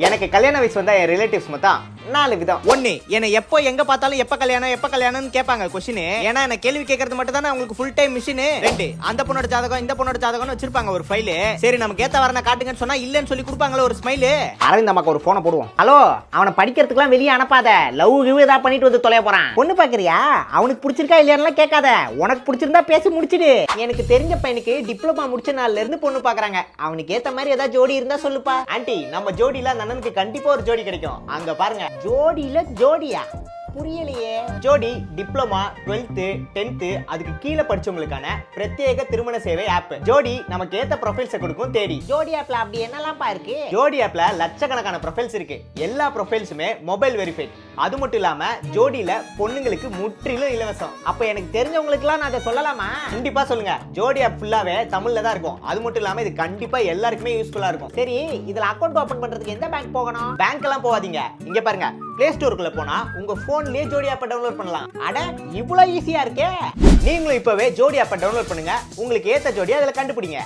Yeah. எனக்கு கல்யாண வயசு வந்தா என் ரிலேட்டிவ்ஸ் மொத்தம் நாலு விதம். ஒண்ணு என்னை எப்போ எங்க பார்த்தாலும் எப்ப கல்யாணம் எப்ப கல்யாணம்னு கேட்பாங்க கொஸ்டின் ஏன்னா என்ன கேள்வி கேட்கறது மட்டும் தானே உங்களுக்கு ஃபுல் டைம் மிஷின் ரெண்டு அந்த பொண்ணோட ஜாதகம் இந்த பொண்ணோட ஜாதகம்னு வச்சிருப்பாங்க ஒரு ஃபைல் சரி நமக்கு ஏத்த வரன காட்டுங்கன்னு சொன்னா இல்லன்னு சொல்லி கொடுப்பாங்களே ஒரு ஸ்மைலு அரவிந்த் அம்மாக்கு ஒரு போனை போடுவோம். ஹலோ அவனை படிக்கிறதுக்குலாம் வெளியே அனுப்பாத. லவ் கிவ் ஏதாவது பண்ணிட்டு வந்து தொலைய போறான். பொண்ணு பாக்குறியா? அவனுக்கு பிடிச்சிருக்கா இல்லையான்லாம் கேட்காத. உனக்கு பிடிச்சிருந்தா பேசி முடிச்சிடு. எனக்கு தெரிஞ்ச பையனுக்கு டிப்ளமா முடிச்ச நாள்ல இருந்து பொண்ணு பாக்குறாங்க. அவனுக்கு ஏத்த மாதிரி ஏதாவது ஜோடி இருந்தா சொல்லுப்பா. ஆண்டி நம்ம ஜோடியில அந்த அண்ணனுக்கு கண்டிப்பா ஒரு ஜோடி கிடைக்கும். அங்க பாருங்க. ஜோடியில ஜோடியா? புரியலையே. ஜோடி டிப்ளமா டுவெல்த்து டென்த்து அதுக்கு கீழே படிச்சவங்களுக்கான பிரத்யேக திருமண சேவை ஆப் ஜோடி நமக்கு ஏத்த ப்ரொஃபைல்ஸை கொடுக்கும் தேடி. ஜோடி ஆப்ல அப்படி என்னலாம்ப்பா இருக்கு? ஜோடி ஆப்ல லட்சக்கணக்கான ப்ரொஃபைல்ஸ் இருக்கு. எல்லா ப்ரொஃபைல்ஸுமே மொபைல் வெரிஃபைட் அது மட்டும் இல்லாமல் ஜோடியில் பொண்ணுங்களுக்கு முற்றிலும் இலவசம். அப்போ எனக்கு தெரிஞ்சவங்களுக்குலாம் நான் அதை சொல்லலாமா? கண்டிப்பாக சொல்லுங்கள் ஜோடி ஆப் ஃபுல்லாகவே தமிழில் தான் இருக்கும். அது மட்டும் இல்லாமல் இது கண்டிப்பாக எல்லாருக்குமே யூஸ்ஃபுல்லாக இருக்கும். சரி இதில் அக்கௌண்ட் ஓப்பன் பண்ணுறதுக்கு எந்த பேங்க் போகணும்? பேங்க்லாம் போகாதீங்க. இங்கே பாருங்க. ப்ளே ஸ்டோருக்குள்ள போனா உங்க போன்லயே ஜோடி ஆப்பை டவுன்லோட் பண்ணலாம். அட இவ்வளவு ஈஸியா இருக்கே. நீங்களும் இப்பவே ஜோடி ஆப்பை டவுன்லோட் பண்ணுங்க. உங்களுக்கு ஏத்த ஜோடி அதில் கண்டுபிடிங்க.